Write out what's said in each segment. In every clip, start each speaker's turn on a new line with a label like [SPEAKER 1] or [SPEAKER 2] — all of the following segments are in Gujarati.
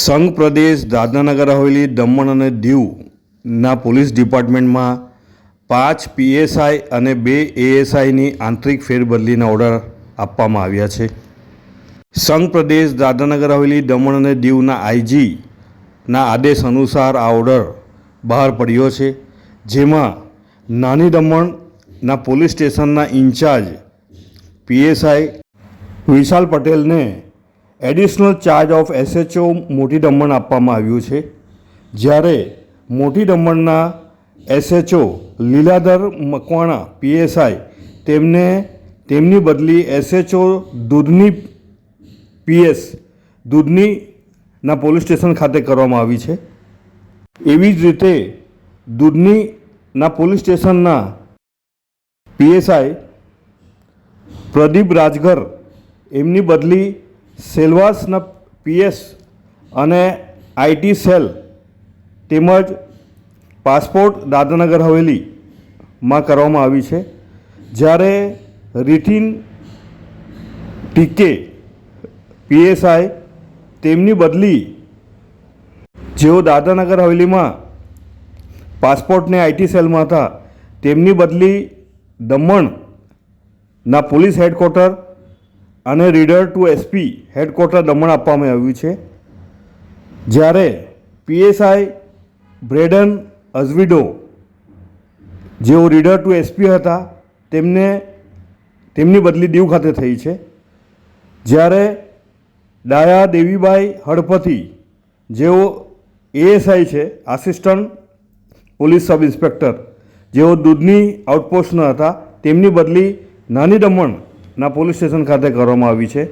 [SPEAKER 1] સંઘ પ્રદેશ દાદરાનગર હવેલી, દમણ અને દીવના પોલીસ ડિપાર્ટમેન્ટમાં પાંચ પીએસઆઈ અને બે એએસઆઈની આંતરિક ફેરબદલીના ઓર્ડર આપવામાં આવ્યા છે. સંઘ પ્રદેશ દાદરાનગર હવેલી, દમણ અને દીવના આઈજીના આદેશ અનુસાર આ ઓર્ડર બહાર પડ્યો છે, જેમાં નાની દમણના પોલીસ સ્ટેશનના ઇન્ચાર્જ પીએસઆઈ વિશાલ પટેલને એડિશનલ ચાર્જ ઓફ એસએચઓ મોટી દમણ આપવામાં આવ્યું છે. જ્યારે મોટી દમણના એસએચઓ લીલાધર મકવાણા પીએસઆઈ તેમને, તેમની બદલી એસએચઓ દૂધની પીએસ દૂધની ના પોલીસ સ્ટેશન ખાતે કરવામાં આવી છે. એવી જ રીતે દૂધની ના પોલીસ સ્ટેશનના પીએસઆઈ પ્રદીપ રાજગર એમની બદલી સેલવાસના પીએસ અને આઈટી સેલ તેમજ પાસપોર્ટ દાદાનગર હવેલીમાં કરવામાં આવી છે. જ્યારે રિથિન ટીકે પીએસઆઈ તેમની બદલી જેઓ દાદાનગર હવેલીમાં પાસપોર્ટને આઈટી સેલમાં હતા, તેમની બદલી દમણના પોલીસ હેડક્વાર્ટર અને reader to SP headquarters Daman આપવામાં આવ્યું છે. જ્યારે પીએસઆઈ બ્રેડન અઝવિડો જેઓ રીડર ટુ એસપી હતા, તેમને, તેમની બદલી દીવ ખાતે થઈ છે. જ્યારે ડાયા દેવીબાઈ હળપતિ જેઓ એએસઆઈ છે આસિસ્ટન્ટ પોલીસ સબ ઇન્સ્પેક્ટર જેઓ દૂધની આઉટપોસ્ટના હતા, તેમની બદલી નાની દમણના પોલીસ સ્ટેશન ખાતે કરવામાં આવી છે.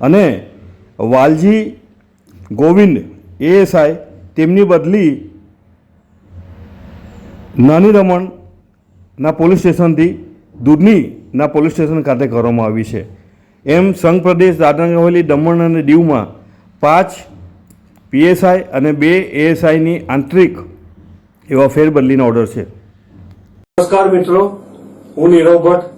[SPEAKER 1] અને વાલજી ગોવિંદ એએસઆઈ તેમની બદલી નાની રમણના પોલીસ સ્ટેશનથી દૂધનીના પોલીસ સ્ટેશન ખાતે કરવામાં આવી છે. એમ સંઘ પ્રદેશ દાદરા હવેલી દમણ અને દીવમાં પાંચ પીએસઆઈ અને બે એએસઆઈની આંતરિક એવા ફેરબદલીનો ઓર્ડર છે.
[SPEAKER 2] નમસ્કાર મિત્રો, હું નીરવ ભટ્ટ